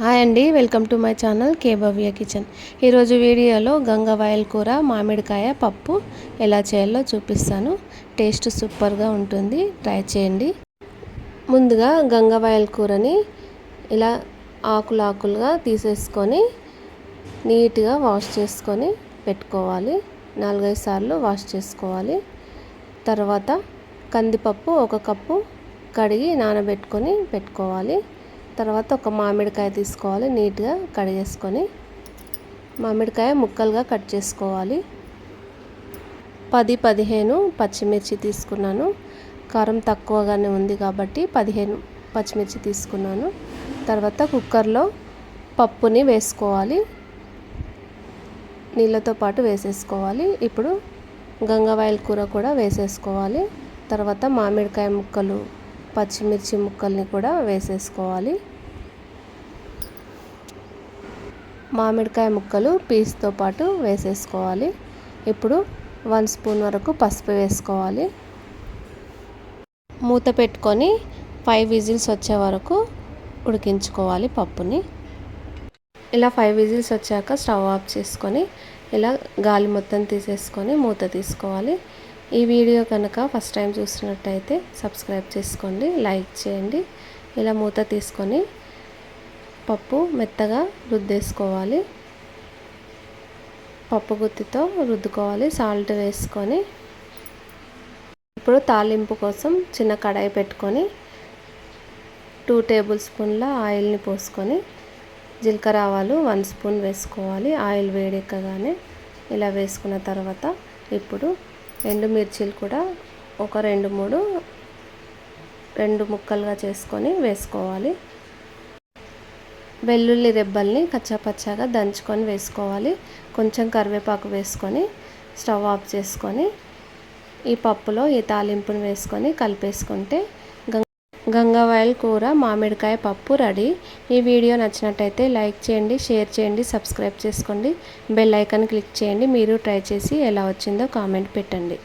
Hi అండి welcome to my channel కేబవ్య kitchen. ఈరోజు వీడియోలో గంగవాయల్ కూర మామిడికాయ పప్పు ఎలా చేయాలో చూపిస్తాను. టేస్ట్ సూపర్గా ఉంటుంది ట్రై చేయండి. ముందుగా గంగవాయల్ కూరని ఇలా ఆకులు ఆకులుగా తీసేసుకొని నీట్గా వాష్ చేసుకొని పెట్టుకోవాలి. నాలుగైదు సార్లు వాష్ చేసుకోవాలి. తర్వాత కందిపప్పు ఒక కప్పు కడిగి నానబెట్టుకొని పెట్టుకోవాలి. తర్వాత ఒక మామిడికాయ తీసుకోవాలి నీట్గా కడిగేసుకొని మామిడికాయ ముక్కలుగా కట్ చేసుకోవాలి. పది పదిహేను పచ్చిమిర్చి తీసుకున్నాను. కారం తక్కువగానే ఉంది కాబట్టి పదిహేను పచ్చిమిర్చి తీసుకున్నాను. తర్వాత కుక్కర్లో పప్పుని వేసుకోవాలి. నీళ్ళతో పాటు వేసేసుకోవాలి. ఇప్పుడు గంగవాయల కూర కూడా వేసేసుకోవాలి. తర్వాత మామిడికాయ ముక్కలు పచ్చిమిర్చి ముక్కల్ని కూడా వేసేసుకోవాలి. మామిడికాయ ముక్కలు పీస్తో పాటు వేసేసుకోవాలి. ఇప్పుడు వన్ స్పూన్ వరకు పసుపు వేసుకోవాలి. మూత పెట్టుకొని ఫైవ్ విజిల్స్ వచ్చే వరకు ఉడికించుకోవాలి పప్పుని. ఇలా ఫైవ్ విజిల్స్ వచ్చాక స్టవ్ ఆఫ్ చేసుకొని ఇలా గాలి మొత్తం తీసేసుకొని మూత తీసుకోవాలి. ఈ వీడియో కనుక ఫస్ట్ టైం చూసినట్టయితే సబ్స్క్రైబ్ చేసుకోండి లైక్ చేయండి. ఇలా మూత తీసుకొని పప్పు మెత్తగా రుద్దేసుకోవాలి. పప్పు గుత్తితో రుద్దుకోవాలి సాల్ట్ వేసుకొని. ఇప్పుడు తాలింపు కోసం చిన్న కడాయి పెట్టుకొని టూ టేబుల్ స్పూన్ల ఆయిల్ని పోసుకొని జీలకర్ర ఆవాలు వన్ స్పూన్ వేసుకోవాలి. ఆయిల్ వేడెక్కగానే ఇలా వేసుకున్న తర్వాత ఇప్పుడు ఎండుమిర్చీలు కూడా ఒక రెండు మూడు రెండు ముక్కలుగా చేసుకొని వేసుకోవాలి. వెల్లుల్లి రెబ్బల్ని కచ్చాపచ్చాగా దంచుకొని వేసుకోవాలి. కొంచెం కరివేపాకు వేసుకొని స్టవ్ ఆఫ్ చేసుకొని ఈ పప్పులో ఈ తాలింపుని వేసుకొని కలిపేసుకుంటే గంగావాయల్ కూర మామిడికాయ పప్పు రెడీ. ఈ వీడియో నచ్చినట్టయితే లైక్ చేయండి షేర్ చేయండి సబ్స్క్రైబ్ చేసుకోండి. బెల్ ఐకాన్ క్లిక్ చేయండి. మీరు ట్రై చేసి ఎలా వచ్చిందో కామెంట్ పెట్టండి.